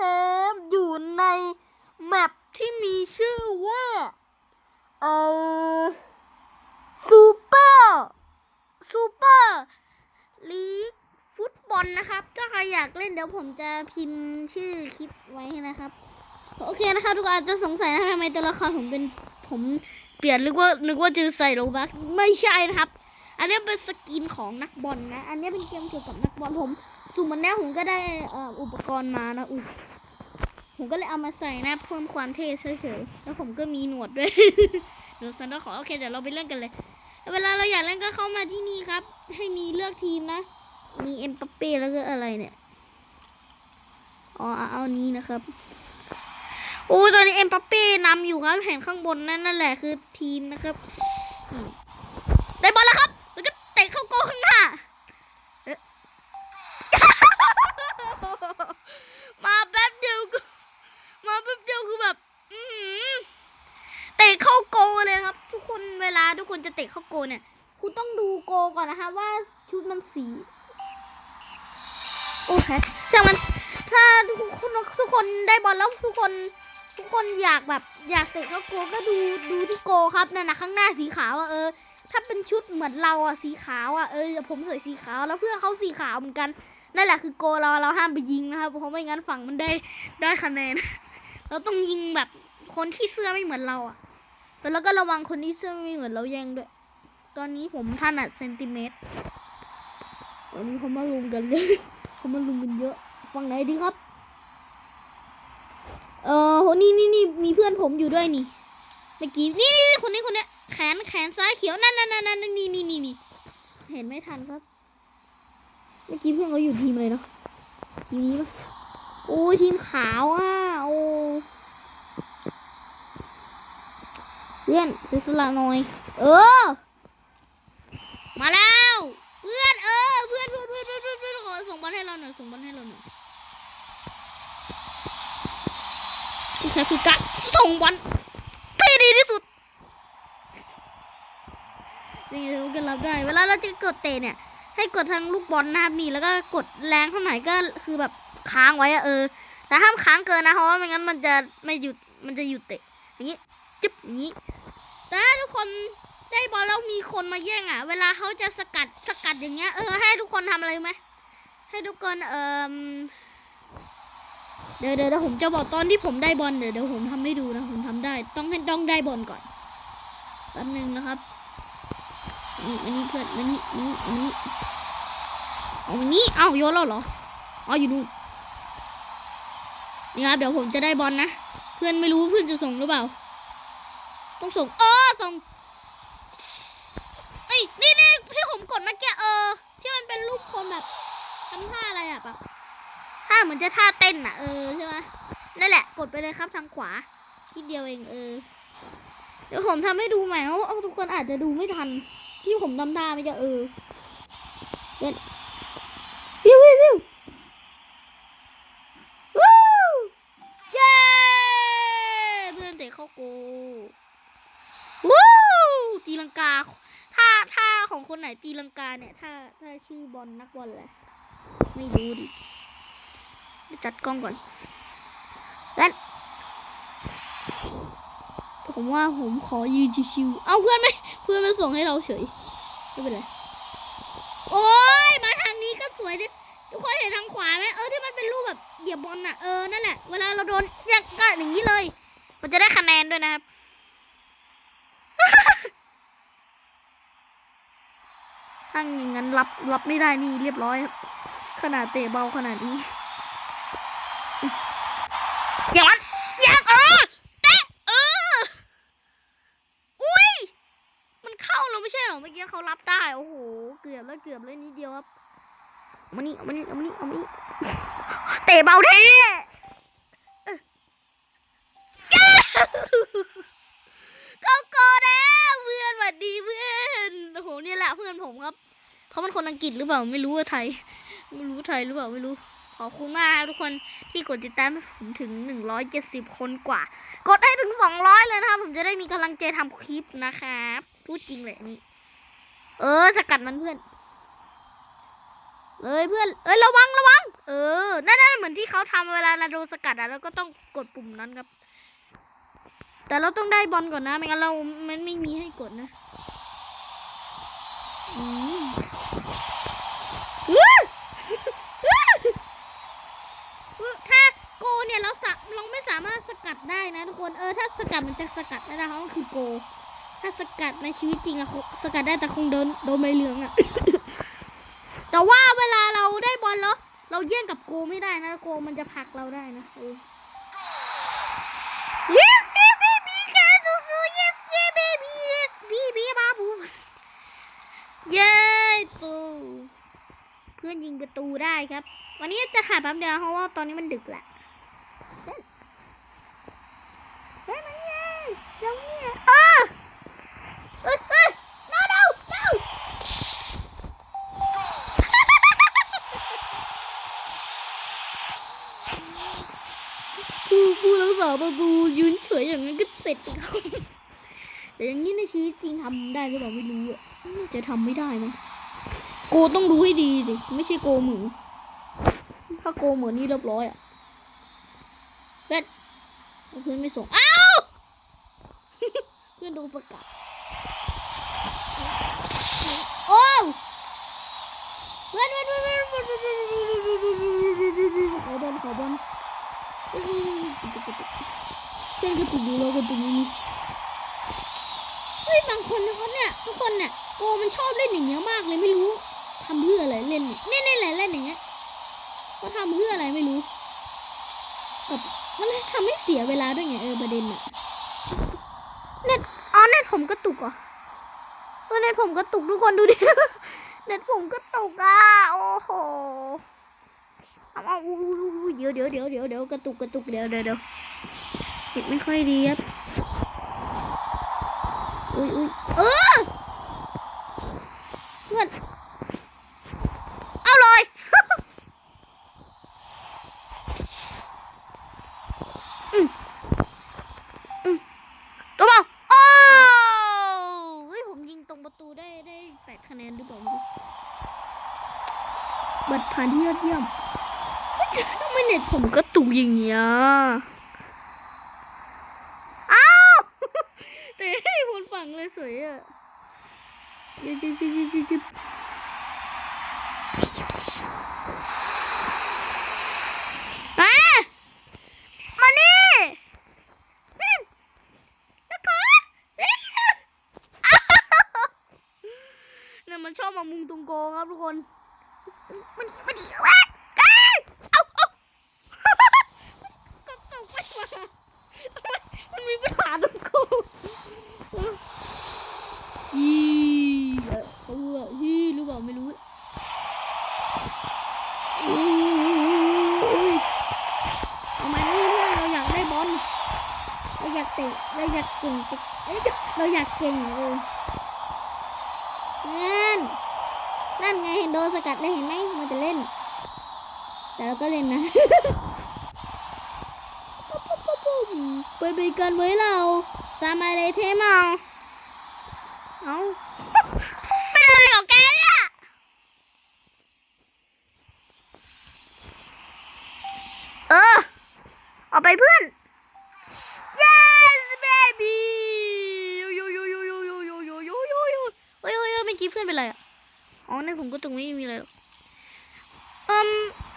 ครับอยู่ในแมปที่มีชื่อว่าเอ่อซูเปอร์ซูเปอร์ลีกฟุตบอลนะครับ ถ้าใครอยากเล่นเดี๋ยวผมจะพิมพ์ชื่อคลิปไว้ให้นะครับ โอเคนะครับทุกคนอาจจะสงสัยนะทำไมตัวละครผมเป็นผมเปลี่ยนนึกว่านึกว่าจะใส่โลบักไม่ใช่นะครับ อันนี้เป็นสกินของนักบอลนะ อันนี้เป็นเกมเกี่ยวกับนักบอลผมสุ่มมันแน่ผมก็ได้อ,อุปกรณ์มานะอุ ผมก็เลยเอามาใส่นะเพิ่มความเท่เฉยๆ แล้วผมก็มีหนวดด้วยหนวดซันดาขอโอเคเดี๋ยวเราไปเล่นกันเลย เวลาเราอยากเล่นก็เข้ามาที่นี่ครับ ให้มีเลือกทีมนะ มีเอ็มปัปเป้แล้วก็อะไรเนี่ย อ๋อเอาเอานี้นะครับโอ้ตอนนี้เอ็มปัปเป้นำอยู่ครับเห็นข้างบนนั่นนั่นแหละคือทีมนะครับอืมได้บอลแล้วครับ แล้วก็เตะเข้าโกลข้างหน้าเอ๊ะ มาแป๊บเดียวก็มาแป๊บเดียวคือแบบ อือหือเตะเข้าโกลเลยครับ ทุกคนเวลา ทุกคนจะเตะเข้าโกเนี่ยคุณต้องดูโกก่อนนะคะว่าชุดมันสีโอเคช่างมันถ้าทุกคนทุกคนได้บอลแล้วทุกคน ทุกคนอยากแบบ อยากเตะเข้าโกก็ดูดูที่โกครับนั่นนะข้างหน้าสีขาวอะเออ ถ้าเป็นชุดเหมือนเราอะสีขาวอะเออผมใส่สีขาวแล้วเพื่อนเขาสีขาวเหมือนกันนั่นแหละคือโกเราเราห้ามไปยิงนะครับเพราะไม่งั้นฝั่งมันได้ได้คะแนน เราต้องยิงแบบคนที่เสื้อไม่เหมือนเราอะ แล้วก็ระวังคนที่เสื้อไม่เหมือนเราแย่งด้วย ตอนนี้ผมถนัดเซนติเมตร ตอนนี้เขามาลุมกันเลยเขามาลุมกันเยอะ ฝั่งไหนดีครับ เออนี่นี่นี่มีเพื่อนผมอยู่ด้วยนี่ เมื่อกี้ นี่นี่คนนี้คนนี้แขนแขนซ้ายเขียว นั่นนั่นนั่นนั่นนี่นี่นี่นี่เห็นไม่ทันครับ เมื่อกี้เพื่อนเขาอยู่ทีมอะไรเนาะทีมนี้ปะโอ้ทีมขาวอะ โอ้เพื่อนซื้อสละหน่อย เออ มาแล้ว เพื่อนเออ เพื่อนเพื่อนเพื่อนเพื่อนเพื่อนขอส่งบอลให้เราหน่อยส่งบอลให้เราหน่อยนี่คือการส่งบอลที่ดีที่สุดนี่เราก็รับได้ เวลาเราจะกดเตะเนี่ย ให้กดทางลูกบอลนะครับนี่แล้วก็กดแรงเท่าไหร่ก็คือแบบค้างไว้อะเออแต่ห้ามค้างเกินนะเพราะว่าไม่งั้นมันจะไม่หยุดมันจะหยุดเตะอย่างนี้จึ๊บอย่างนี้ แต่ถ้าทุกคนได้บอลแล้วมีคนมาแย่งอะ เวลาเขาจะสกัดสกัดอย่างเงี้ย เออให้ทุกคนทำอะไรไหมให้ทุกคนเอ่อเดี๋ยวเดี๋ยวเดี๋ยวผมจะบอกตอนที่ผมได้บอลเดี๋ยวเดี๋ยวผมทำให้ดูนะผมทำได้ ต้องให้ต้องได้บอลก่อนแป๊บนึงนะครับนี่อันนี้เพื่อนอันนี้อันนี้อันนี้เอาอันนี้เอาโยนแล้วเหรออ๋ออยู่นู่นนี่ครับเดี๋ยวผมจะได้บอลนะเพื่อนไม่รู้เพื่อนจะส่งหรือเปล่า ต้องส่งเออส่งเอ้ยนี่นี่ที่ผมกดเมื่อกี้เออ ที่มันเป็นรูปคนแบบทำท่าอะไรอะแบบท่าเหมือนจะท่าเต้นอะเออใช่ไหมนั่นแหละ กดไปเลยครับทางขวาทีเดียวเองเออ เดี๋ยวผมทำให้ดูใหม่เพราะทุกคนอาจจะดูไม่ทัน ที่ผมทำท่าไม่จะเออเกาท่าท่าของคนไหนตีลังกาเนี่ยถ้าถ้าชื่อบอลนักบอลแหละไม่รู้ดิจัดกล้องก่อนแล้วผมว่าผมขอยืนชิวๆเอาเพื่อนไหมเพื่อนมาส่งให้เราเฉยไม่เป็นไรโอ้ยมาทางนี้ก็สวยดิทุกคนเห็นทางขวาไหมเออที่มันเป็นรูปแบบเหยียบบอลน่ะเออนั่นแหละเวลาเราโดนอย่างก็อย่างนี้เลย มันจะได้คะแนนด้วยนะครับ ถ้าอย่างนั้นรับรับไม่ได้นี่เรียบร้อยครับ ขนาดเตะเบาขนาดนี้อย่างนั้นอย่างเออเตะเอออุ้ยมันเข้าแล้วไม่ใช่เหรอเมื่อกี้เขารับได้โอ้โหเกือบแล้วเกือบเลยนิดเดียวครับอมานี่เอมานี่เอมานี่เอามานี่เตะเบาเท่ เออเย้เขาโกอแล้วเพื่อนสวัสดีเพื่อนโอ้โหเนี่ยแหละเพื่อนผมครับเขาเป็นคนอังกฤษหรือเปล่าไม่รู้ว่าไทย ไม่รู้ไทยหรือเปล่าไม่รู้ ขอบคุณมากทุกคนที่กดติดตามให้ผมถึงหนึ่งร้อยเจ็ดสิบคนกว่า กดให้ถึงสองร้อยเลยนะครับ ผมจะได้มีกำลังใจทำคลิปนะครับพูดจริงเลยนนี่เออ สกัดมันเพื่อนเลยเพื่อน เอ้ยระวังระวัง เออ นั่นนั่นเหมือนที่เขาทำเวลาเราโดนสกัดอะแล้วก็ต้องกดปุ่มนั้นครับ แต่เราต้องได้บอลก่อนนะ ไม่งั้นเรา มันไม่มีให้กดนะอืมถ้าโกเนี่ยเราสเราไม่สามารถสกัดได้นะทุกคน เออถ้าสกัดมันจะสกัดได้นะคะก็คือโก ถ้าสกัดในชีวิตจริงอะสกัดได้แต่คงโดนโดนใบเหลืองอะแต่ว่าเวลาเราได้บอลแล้ว เราแย่งกับโกไม่ได้นะ โกมันจะผลักเราได้นะ เย้ตูเพื่อนยิงประตูได้ครับ วันนี้จะถ่ายแป๊บเดียวเพราะว่าตอนนี้มันดึกแหละเฮ้ยมันไงเดี๋ยวเนี่ยเออเอ้ยเอ้ย no no no ผู้ผู้รักษาประตูยืนเฉยอย่างนั้นก็เสร็จแล้วแต่อย่างนี้ในชีวิตจริงทำได้หรือเปล่าไม่รู้อะ จะทำไม่ได้มั้งโกต้องดูให้ดีสิ ไม่ใช่โกหมูถ้าโกเหมือนนี่เรียบร้อยอะเพื่อนเพื่อนไม่ส่ง อ้าว เพื่อนโดนสกัดโอ้วเพื่อนเพื่อนเพื่อนเพื่อนเพื่อนเพื่อนเพื่อนขอบอลขอบอลเพื่อนกระตุกดูแล้วกระตุกนี่เฮ้ยบางคนนะเขาเนี่ยทุกคนเนี่ย โกมันชอบเล่นอย่างเงี้ยมากเลยไม่รู้ทำเพื่ออะไรเล่นเนี่ยเนี่ยแหละเล่นอย่างเงี้ยเขาทำเพื่ออะไรไม่รู้แบบมันทำให้เสียเวลาด้วยไงเออประเด็นอะเน็ตอ๋อเน็ตผมกระตุกอะเออเน็ตผมกระตุกทุกคนดูดิเน็ตผมกระตุกอะโอ้โหเอาเอาเดี๋ยวเดี๋ยวเดี๋ยวเดี๋ยวเดี๋ยวกระตุกกระตุกเดี๋ยวเดี๋ยวเดี๋ยวเห็นไม่ค่อยดีครับอุ้ยอุ้ยเออ 8คะแนนหรือเปล่าบัตรผ่านที่ยอดเยี่ยมทำไมเน็ตผมก็ตุกอย่างเงี้ยเอาวแต่ให้บนฝั่งเลยสวยอะจิ๊บจิ๊บจิ๊บจิ๊บจิ๊บไอ้ มามุงตรงโกครับทุกคน มันมันดีวะเอ้ยเอาเอาก็ตกไม่มามันมีปัญหาตรงกูยีเขารู้อะยีรู้เปล่าไม่รู้เอามานี่เพื่อนเราอยากได้บอลเราอยากเตะเราอยากเก่งเตะเอ้ยเราอยากเก่งเอองั้ นั่นไงเห็นโดนสกัดเลยเห็นไหมมันจะเล่น แต่เราก็เล่นนะไปไปกันไว้เราสามายเลยเทมาเอาเป็นอะไรของแกเนี่ยเออเอาไปเพื่อน yes baby ยูยูยูยูยูยูยูยูยูยูยูเฮ้ยเฮ้ยเฮ้ยเมื่อกี้เพื่อนเป็นไรอะ อ๋อในผมก็ตรงไม่มีอะไรอืม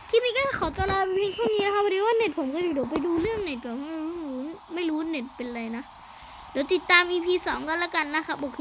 คลิปนี้ก็ขอตัวลาเพียงเท่านี้นะคะพอดีว่าเน็ตผมก็เดี๋ยวไปดูเรื่องเน็ตก่อนเพราะไม่รู้ไม่รู้เน็ตเป็นไรนะ เดี๋ยวติดตาม EP สองกันแล้วกันนะครับ โอเค